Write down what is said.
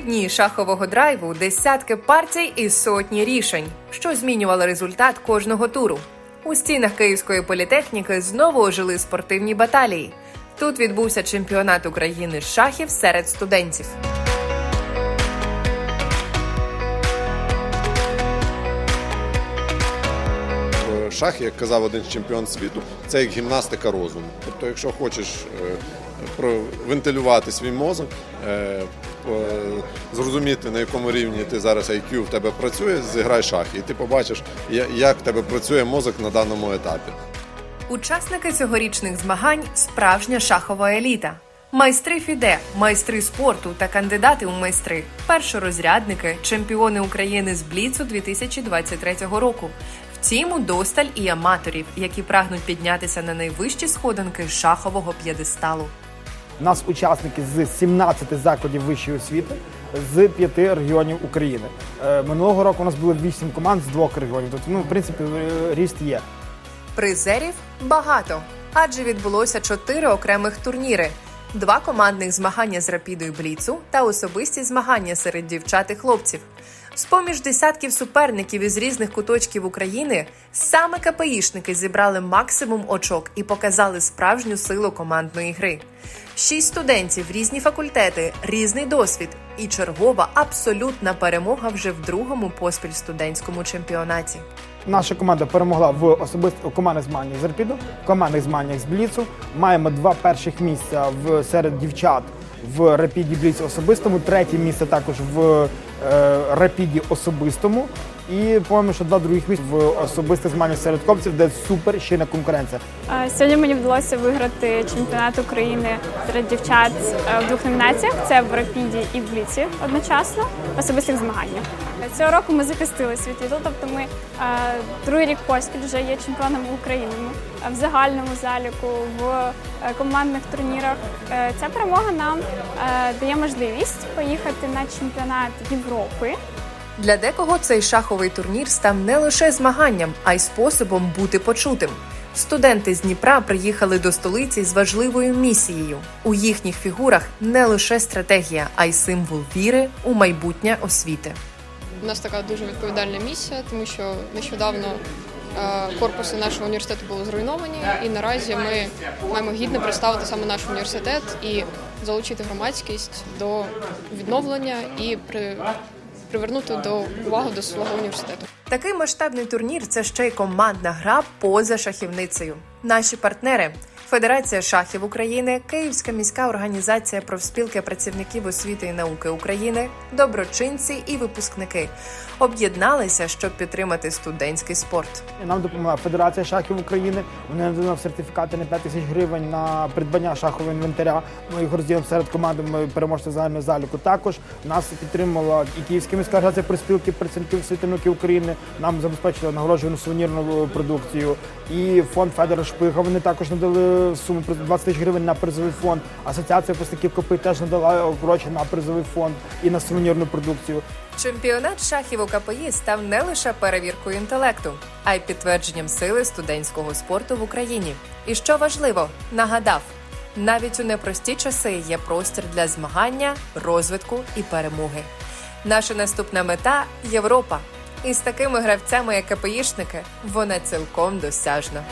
дні шахового драйву, десятки партій і сотні рішень, що змінювали результат кожного туру. У стінах Київської політехніки знову ожили спортивні баталії. Тут відбувся чемпіонат України з шахів серед студентів. Шах, як казав один чемпіон світу, це як гімнастика розуму. Тобто, якщо хочеш е, провентилювати свій мозок, е, зрозуміти, на якому рівні ти зараз IQ в тебе працює, зіграй шах, і ти побачиш, як в тебе працює мозок на даному етапі. Учасники цьогорічних змагань справжня шахова еліта. Майстри фіде, майстри спорту та кандидати у майстри, першорозрядники, чемпіони України з Бліцу 2023 року. Втім, удосталь і аматорів, які прагнуть піднятися на найвищі сходинки шахового п'єдесталу. У нас учасники з 17 закладів вищої освіти з 5 регіонів України. Е, Минулого року у нас було 8 команд з двох регіонів. Тобто, ну, в принципі, е, ріст є. Призерів багато, адже відбулося чотири окремих турніри: два командних змагання з рапідою Бліцу та особисті змагання серед дівчат і хлопців. З-поміж десятків суперників із різних куточків України саме КПІшники зібрали максимум очок і показали справжню силу командної гри. Шість студентів, різні факультети, різний досвід і чергова абсолютна перемога вже в другому поспіль студентському чемпіонаті. Наша команда перемогла в особисто командних змаганнях з Арпіду, командних змаганнях з Бліцу. Маємо два перших місця в серед дівчат в Рапіді Бліц особистому, третє місце також в Рапіді особистому. І по-моєму, що два других місця в особистих змаганнях серед хлопців, де супер щільна конкуренція. Е, Сьогодні мені вдалося виграти чемпіонат України серед дівчат е, в двох номінаціях: це в рапіді і в бліці одночасно в особистих змаганнях. Цього року ми захистили свій титул, тобто ми е, другий рік поспіль вже є чемпіонами України е, в загальному заліку, в е, командних турнірах. Е, Ця перемога нам е, дає можливість поїхати на чемпіонат Європи. Для декого цей шаховий турнір став не лише змаганням, а й способом бути почутим. Студенти з Дніпра приїхали до столиці з важливою місією. У їхніх фігурах не лише стратегія, а й символ віри у майбутнє освіти. У нас така дуже відповідальна місія, тому що нещодавно корпуси нашого університету були зруйновані, і наразі ми маємо гідно представити саме наш університет і залучити громадськість до відновлення і при, привернути до уваги до свого університету. Такий масштабний турнір це ще й командна гра поза шахівницею. Наші партнери. Федерація шахів України, Київська міська організація профспілки працівників освіти і науки України, доброчинці і випускники об'єдналися, щоб підтримати студентський спорт. Нам допомогла Федерація шахів України. Вони надали сертифікати на 5 тисяч гривень на придбання шахового інвентаря. Ми їх розділимо серед команди ми переможців загального заліку. Також нас підтримала і Київська міська організація приспілки працівників освіти і науки України. Нам забезпечили нагороджувану сувенірну продукцію. І фонд Федора Шпига. Вони також надали суму приз- 20 тисяч гривень на призовий фонд. Асоціація випускників КОПИ теж надала гроші на призовий фонд і на сувенірну продукцію. Чемпіонат шахів у КПІ став не лише перевіркою інтелекту, а й підтвердженням сили студентського спорту в Україні. І що важливо, нагадав, навіть у непрості часи є простір для змагання, розвитку і перемоги. Наша наступна мета Європа. І з такими гравцями, як КПІшники, вона цілком досяжна.